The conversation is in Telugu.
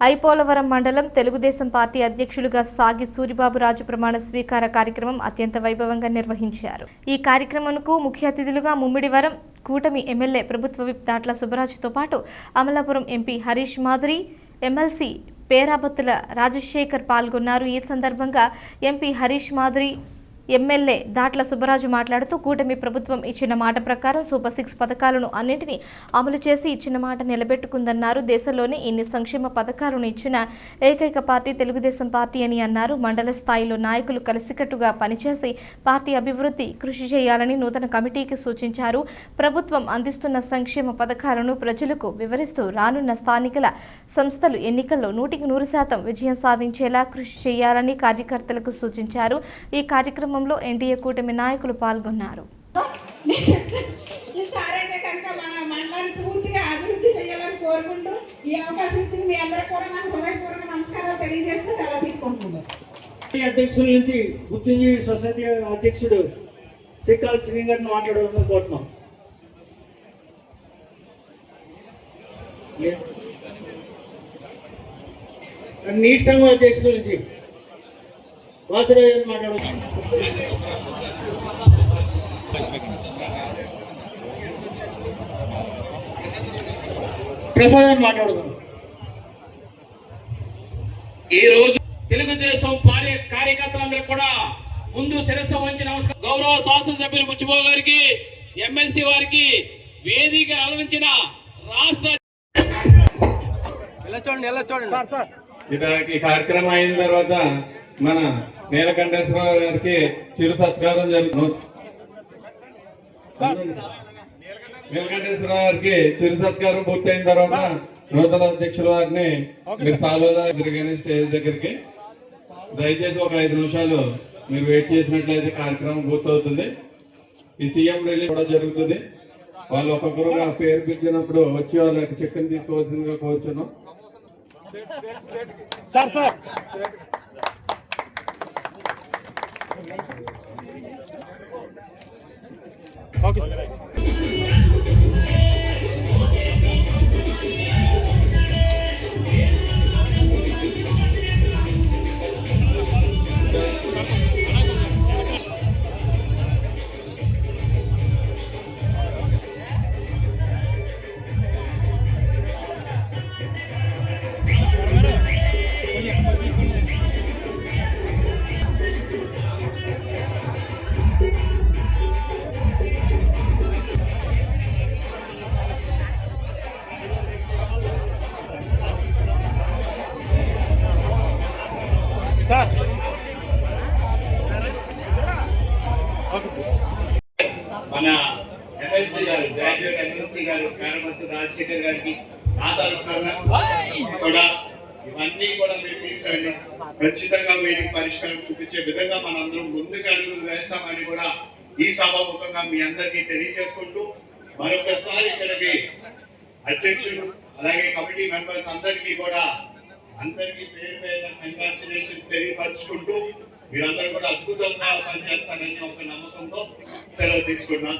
ఐపోలవరం మండలం తెలుగుదేశం పార్టీ అధ్యక్షులుగా సాగి సూరిబాబు రాజు ప్రమాణ స్వీకార కార్యక్రమం అత్యంత వైభవంగా నిర్వహించారు. ఈ కార్యక్రమంకు ముఖ్య అతిథులుగా ముమ్మిడివరం కూటమి ఎమ్మెల్యే ప్రభుత్వ విప్ దాట్ల సుబ్బరాజుతో పాటు అమలాపురం ఎంపీ హరీష్ మాధురి ఎమ్మెల్సీ పేరాబత్తుల రాజశేఖర్ పాల్గొన్నారు. ఈ సందర్భంగా ఎంపీ హరీష్ మాధురి ఎమ్మెల్యే దాట్ల సుబ్బరాజు మాట్లాడుతూ కూటమి ప్రభుత్వం ఇచ్చిన మాట ప్రకారం సూపర్ సిక్స్ పథకాలను అన్నింటినీ అమలు చేసి ఇచ్చిన మాట నిలబెట్టుకుందన్నారు. దేశంలోనే ఇన్ని సంక్షేమ పథకాలను ఇచ్చిన ఏకైక పార్టీ తెలుగుదేశం పార్టీ అని అన్నారు. మండల స్థాయిలో నాయకులు కలిసికట్టుగా పనిచేసి పార్టీ అభివృద్ధి కృషి చేయాలని నూతన కమిటీకి సూచించారు. ప్రభుత్వం అందిస్తున్న సంక్షేమ పథకాలను ప్రజలకు వివరిస్తూ రానున్న స్థానికల సంస్థలు ఎన్నికల్లో నూటికి నూరు శాతం విజయం సాధించేలా కృషి చేయాలని కార్యకర్తలకు సూచించారు. ఈ కార్యక్రమం కార్యక్రమంలో ఎన్డీఏ కూటమి నాయకులు పాల్గొన్నారు. ఈసారి అయితే కనుక మన మండలాన్ని పూర్తిగా అభివృద్ధి చేయాలని కోరుకుంటూ ఈ అవకాశం ఇచ్చిన మీ అందరికీ కూడా నాకు హృదయపూర్వక నమస్కారాలు తెలియజేస్తూ సెలవు తీసుకుంటున్నాను. పార్టీ అధ్యక్షుల నుంచి బుద్ధిజీవి సొసైటీ అధ్యక్షుడు సిక్కాల్ శ్రీ గారిని మాట్లాడాలని కోరుతున్నాం. నీటి సంఘం అధ్యక్షుల నుంచి వాసరాజు గారిని మాట్లాడుతున్నాం ప్రసాద్ గారిని మాట్లాడుతున్నాం ఈ రోజు తెలుగుదేశం పార్టీ కార్యకర్తలందరూ కూడా ముందు శిరస్సు వంచి నమస్కారం. గౌరవ శాసనసభ్యులు ముచ్చిబో గారికి ఎమ్మెల్సీ వారికి వేదిక అలవించిన రాష్ట్ర ఇది ఈ కార్యక్రమం అయిన తర్వాత మన నీలకంఠేశ్వరరావు గారికి చిరు సత్కారం జరుగుతుంది నీలకంఠేశ్వరరావు గారికి చిరు సత్కారం పూర్తయిన తర్వాత నూతన అధ్యక్షుల వారిని మీరు ఫాలోలో ఎదురుగానే స్టేజ్ దగ్గరికి దయచేసి ఒక ఐదు నిమిషాలు మీరు వెయిట్ చేసినట్లయితే కార్యక్రమం పూర్తవుతుంది. ఈ సీఎం రిలీజ్ కూడా జరుగుతుంది. వాళ్ళు ఒక్కొక్కరుగా పేరు పిలిచినప్పుడు వచ్చి వాళ్ళకి చెక్కుని తీసుకోవాల్సిందిగా కోరుచున్నాం. Sir sir. Okay sir. మన ఎమ్మెల్సీ గారు గ్రాడ్యుయేట్ ఎమ్మెల్సీ గారు పేరమంత్రి రాజశేఖర్ గారికి నా తరఫున కూడా ఇవన్నీ కూడా మీరు ఖచ్చితంగా వీటికి పరిష్కారం చూపించే విధంగా మనందరం ముందుకు అడుగులు వేస్తామని కూడా ఈ సభాముఖంగా మీ అందరికీ తెలియజేసుకుంటూ మరొకసారి ఇక్కడికి అధ్యక్షులు అలాగే కమిటీ మెంబర్స్ అందరికీ కూడా అందరికీ పేరు పేరు కంగ్రాచులేషన్స్ తెలియపరచుకుంటూ మీరందరూ కూడా అద్భుతంగా పనిచేస్తారని ఒక నమ్మకంతో సెలవు తీసుకున్నాను